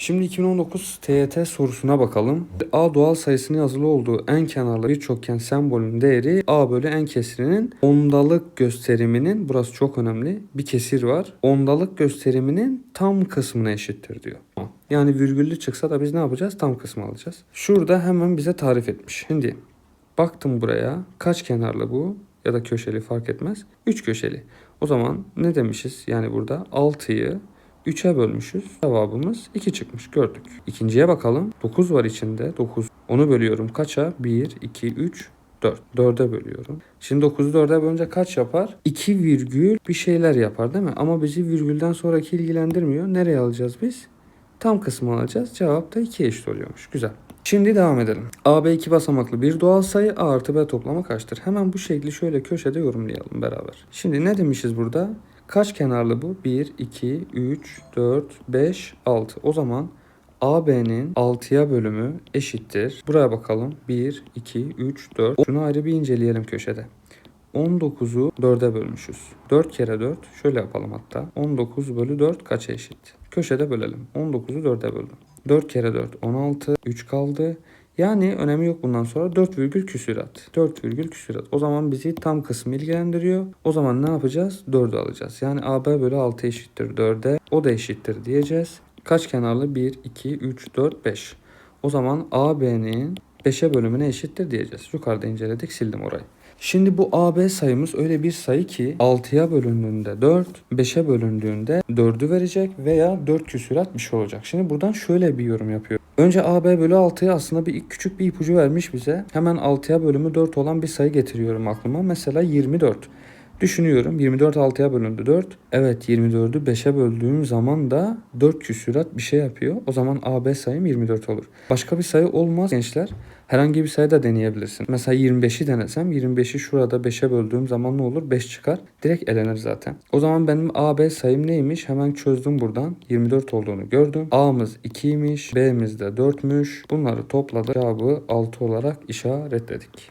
Şimdi 2019 TYT sorusuna bakalım. A doğal sayısının yazılı olduğu en kenarlı bir çokgen sembolün değeri A bölü en kesirinin ondalık gösteriminin burası çok önemli bir kesir var. Ondalık gösteriminin tam kısmına eşittir diyor. Yani virgüllü çıksa da biz ne yapacağız? Tam kısmı alacağız. Şurada hemen bize tarif etmiş. Şimdi baktım buraya kaç kenarlı bu ya da köşeli fark etmez. 3 köşeli. O zaman ne demişiz? Yani burada 6'yı 3'e bölmüşüz. Cevabımız 2 çıkmış gördük. İkinciye bakalım. 9 var içinde. 9. Onu bölüyorum kaça? 1, 2, 3, 4. 4'e bölüyorum. Şimdi 9'u 4'e bölünce kaç yapar? 2 virgül bir şeyler yapar değil mi? Ama bizi virgülden sonraki ilgilendirmiyor. Nereye alacağız biz? Tam kısmı alacağız. Cevap da 2'ye eşit oluyormuş. Güzel. Şimdi devam edelim. AB iki basamaklı bir doğal sayı A artı B toplamı kaçtır? Hemen bu şekli şöyle köşede yorumlayalım beraber. Şimdi ne demişiz burada? Kaç kenarlı bu? 1, 2, 3, 4, 5, 6. O zaman AB'nin 6'ya bölümü eşittir. Buraya bakalım. 1, 2, 3, 4. Şunu ayrı bir inceleyelim köşede. 19'u 4'e bölmüşüz. 4 kere 4 şöyle yapalım hatta. 19 bölü 4 kaça eşit? Köşede bölelim. 19'u 4'e böldüm. 4 kere 4 16. 3 kaldı. Yani önemi yok bundan sonra 4 virgül küsürat. 4 virgül küsürat. O zaman bizi tam kısmı ilgilendiriyor. O zaman ne yapacağız? 4'ü alacağız. Yani AB bölü 6 eşittir 4'e. O da eşittir diyeceğiz. Kaç kenarlı? 1, 2, 3, 4, 5. O zaman AB'nin 5'e bölümüne eşittir diyeceğiz. Yukarıda inceledik sildim orayı. Şimdi bu AB sayımız öyle bir sayı ki 6'ya bölündüğünde 4, 5'e bölündüğünde 4'ü verecek veya 4 küsürat bir şey olacak. Şimdi buradan şöyle bir yorum yapıyor. Önce AB bölü 6'ya aslında bir küçük bir ipucu vermiş bize. Hemen 6'ya bölümü 4 olan bir sayı getiriyorum aklıma. Mesela 24. Düşünüyorum 24 6'ya bölündü 4. Evet 24'ü 5'e böldüğüm zaman da 4 küsürat bir şey yapıyor. O zaman AB sayım 24 olur. Başka bir sayı olmaz gençler. Herhangi bir sayı da deneyebilirsin. Mesela 25'i denesem 25'i şurada 5'e böldüğüm zaman ne olur? 5 çıkar. Direkt elenir zaten. O zaman benim AB sayım neymiş? Hemen çözdüm buradan. 24 olduğunu gördüm. A'mız 2'ymiş. B'miz de 4'müş. Bunları topladık. Cevabı 6 olarak işaretledik.